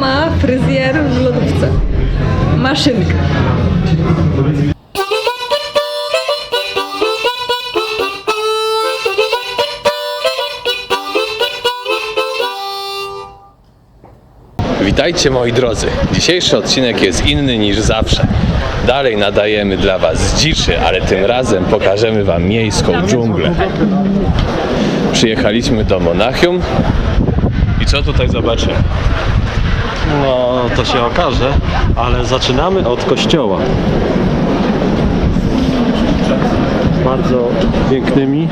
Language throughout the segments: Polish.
ma fryzjer w lodówce? Maszynkę. Witajcie moi drodzy. Dzisiejszy odcinek jest inny niż zawsze. Dalej nadajemy dla Was dziczy, ale tym razem pokażemy Wam miejską dżunglę. Przyjechaliśmy do Monachium i co tutaj zobaczymy? No, to się okaże, ale zaczynamy od kościoła. Bardzo pięknymi,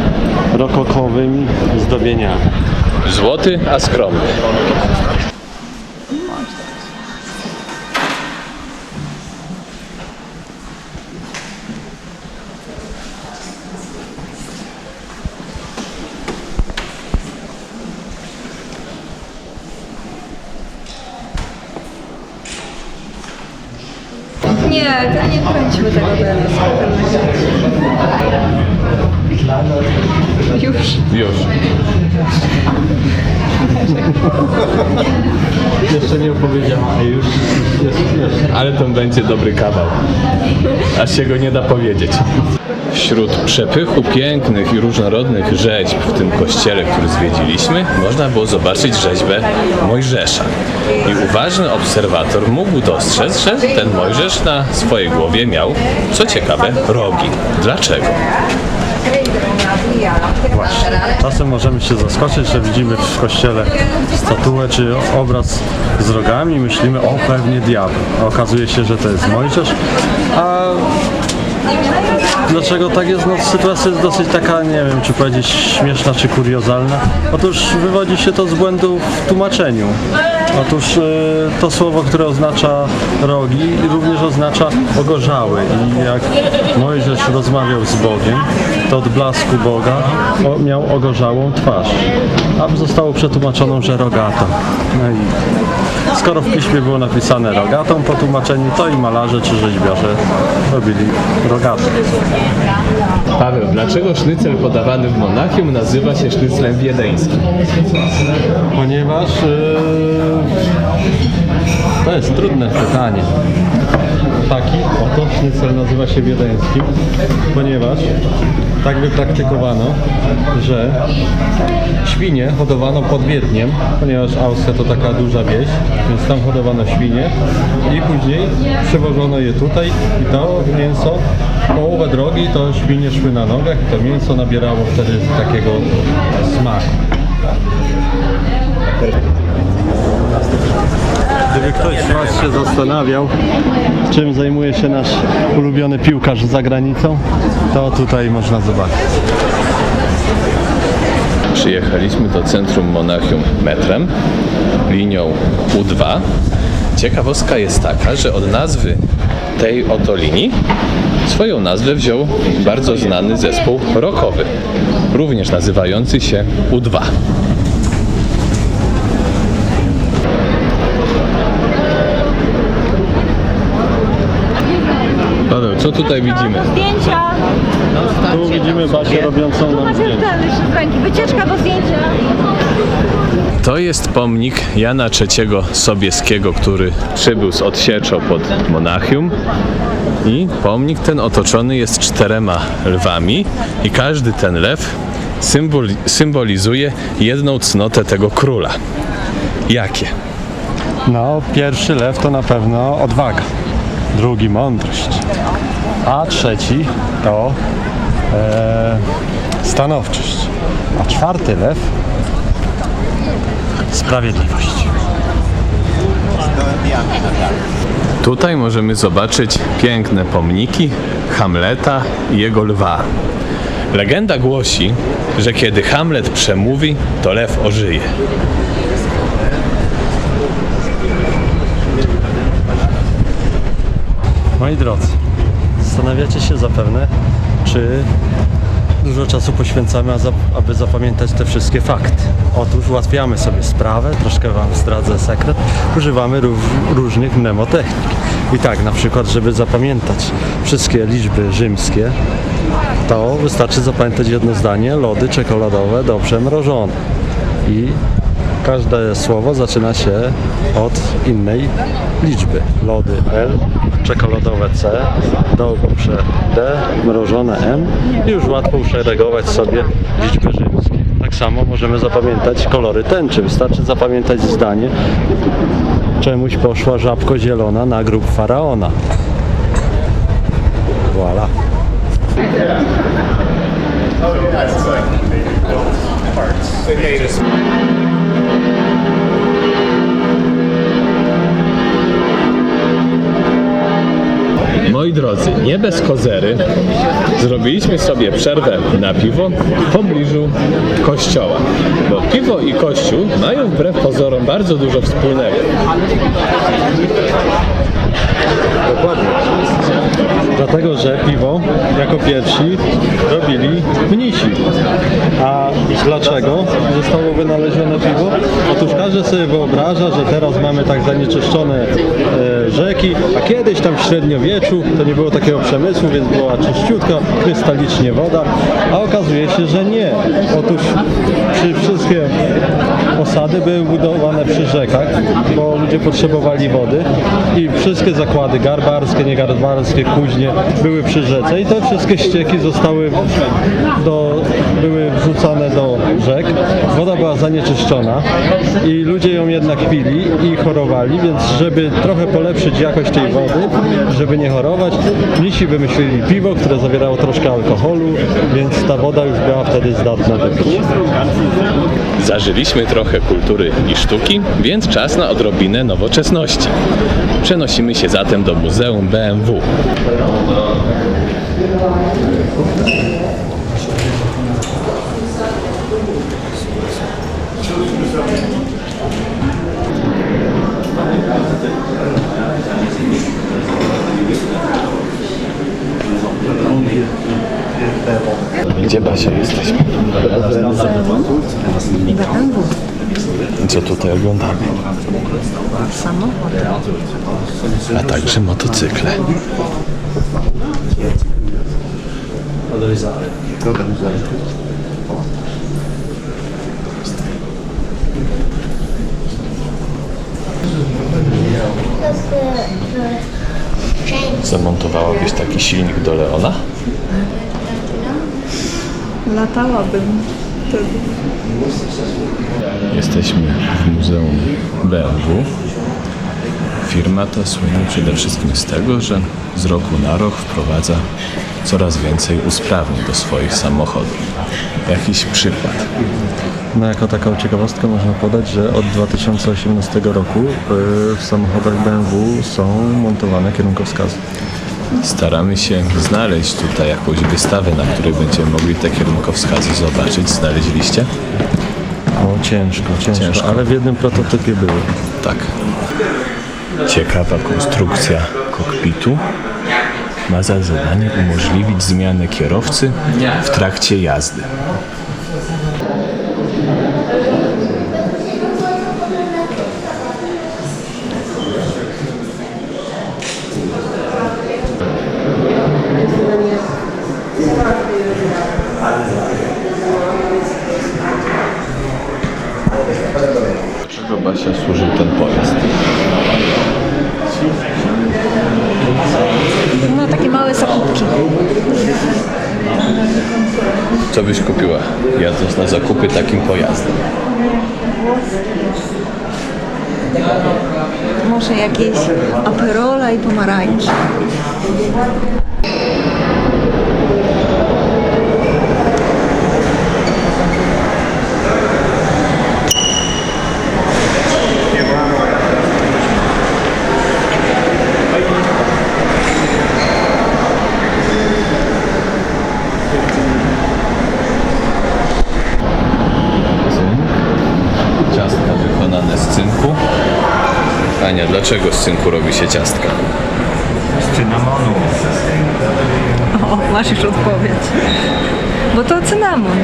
rokokowymi zdobieniami. Złoty, a skromny. Nie, to nie kończmy tego teraz. Już. Już. Jeszcze nie opowiedziałem, a już jest. Ale to będzie dobry kawał. Aż się go nie da powiedzieć. Wśród przepychu pięknych i różnorodnych rzeźb w tym kościele, który zwiedziliśmy, można było zobaczyć rzeźbę Mojżesza. I uważny obserwator mógł dostrzec, że ten Mojżesz na swojej głowie miał, co ciekawe, rogi. Dlaczego? Czasem możemy się zaskoczyć, że widzimy w kościele statuę czy obraz z rogami i myślimy, o pewnie diabeł. Okazuje się, że to jest Mojżesz. A dlaczego tak jest? No sytuacja jest dosyć taka, nie wiem, czy powiedzieć śmieszna, czy kuriozalna. Otóż wywodzi się to z błędu w tłumaczeniu. Otóż e, to słowo, które oznacza rogi, również oznacza ogorzały. I jak Mojżesz rozmawiał z Bogiem, to od blasku Boga o, miał ogorzałą twarz. A zostało przetłumaczoną, że rogata. No i skoro w piśmie było napisane rogatą po tłumaczeniu, to i malarze czy rzeźbiarze robili rogatą. Paweł, dlaczego sznycel podawany w Monachium nazywa się sznyclem wiedeńskim? Ponieważ e, to jest trudne pytanie. Taki oto sznycel nazywa się wiedeńskim, ponieważ tak wypraktykowano, że świnie hodowano pod Wiedniem, ponieważ Austria to taka duża wieś, więc tam hodowano świnie i później przewożono je tutaj i to mięso, połowę drogi to świnie szły na nogach i to mięso nabierało wtedy takiego smaku. Gdyby ktoś z Was się zastanawiał, czym zajmuje się nasz ulubiony piłkarz za granicą, to tutaj można zobaczyć. Przyjechaliśmy do centrum Monachium metrem, linią U2. Ciekawostka jest taka, że od nazwy tej oto linii swoją nazwę wziął bardzo znany zespół rockowy, również nazywający się U2. Co tutaj widzimy? Zdjęcia! Tu widzimy Basię robiącą Tu nam ten z ręki, wycieczka do zdjęcia. To jest pomnik Jana III Sobieskiego, który przybył z odsieczą pod Monachium. I pomnik ten otoczony jest czterema lwami i każdy ten lew symboli- symbolizuje jedną cnotę tego króla. Jakie? No, pierwszy lew to na pewno odwaga, drugi mądrość, a trzeci to e, stanowczość, a czwarty lew sprawiedliwość. Tutaj możemy zobaczyć piękne pomniki Hamleta i jego lwa. Legenda głosi, że kiedy Hamlet przemówi, to lew ożyje. Moi drodzy, zastanawiacie się zapewne, czy dużo czasu poświęcamy, aby zapamiętać te wszystkie fakty. Otóż ułatwiamy sobie sprawę, troszkę Wam zdradzę sekret, używamy ró- różnych mnemotechnik. I tak, na przykład, żeby zapamiętać wszystkie liczby rzymskie, to wystarczy zapamiętać jedno zdanie, lody czekoladowe dobrze mrożone. I Każde słowo zaczyna się od innej liczby. Lody L, czekoladowe C, dołu poprze D, mrożone M i już łatwo uszeregować sobie liczby rzymskie. Tak samo możemy zapamiętać kolory tęczy. Wystarczy zapamiętać zdanie Czemuś poszła żabko zielona na grób faraona. Voilà. Moi drodzy, nie bez kozery zrobiliśmy sobie przerwę na piwo w pobliżu kościoła. Bo piwo i kościół mają wbrew pozorom bardzo dużo wspólnego. Dlatego, że piwo jako pierwsi robili mnisi. A dlaczego zostało wynalezione piwo? Otóż każdy sobie wyobraża, że teraz mamy tak zanieczyszczone e, rzeki, a kiedyś tam w średniowieczu to nie było takiego przemysłu, więc była czyściutka, krystalicznie woda, a okazuje się, że nie. Otóż przy wszystkie osady były budowane przy rzekach, bo ludzie potrzebowali wody i wszystkie zakłady garbarskie, niegarbarskie, kuźnie były przy rzece i te wszystkie ścieki zostały do, były wrzucane do rzek. Woda była zanieczyszczona i ludzie ją jednak pili i chorowali, więc żeby trochę polepszyć jakość tej wody, żeby nie chorować, mnisi wymyślili piwo, które zawierało troszkę alkoholu, więc ta woda już była wtedy zdatna do picia. Zażyliśmy trochę kultury i sztuki, więc czas na odrobinę nowoczesności. Przenosimy się zatem do Muzeum BMW. Gdzie Basia jesteśmy? Co tutaj oglądamy? Samochody. A także motocykle. Zamontowałabyś taki silnik do Leona? Latałabym wtedy. Jesteśmy w Muzeum BMW. Firma ta słynie przede wszystkim z tego, że z roku na rok wprowadza coraz więcej usprawnień do swoich samochodów. Jakiś przykład. No jako taką ciekawostkę można podać, że od 2018 roku y, w samochodach BMW są montowane kierunkowskazy. Staramy się znaleźć tutaj jakąś wystawę, na której będziemy mogli te kierunkowskazy zobaczyć. Znaleźliście? O, ciężko, ciężko, Ciężko. ale w jednym prototypie były. Tak. Ciekawa konstrukcja kokpitu ma za zadanie umożliwić zmianę kierowcy w trakcie jazdy. Co byś kupiła jadąc na zakupy takim pojazdem? Może jakieś aperola i pomarańcz. Z cynku. Ania, dlaczego z cynku robi się ciastka? O, masz już odpowiedź. Bo to cynamon.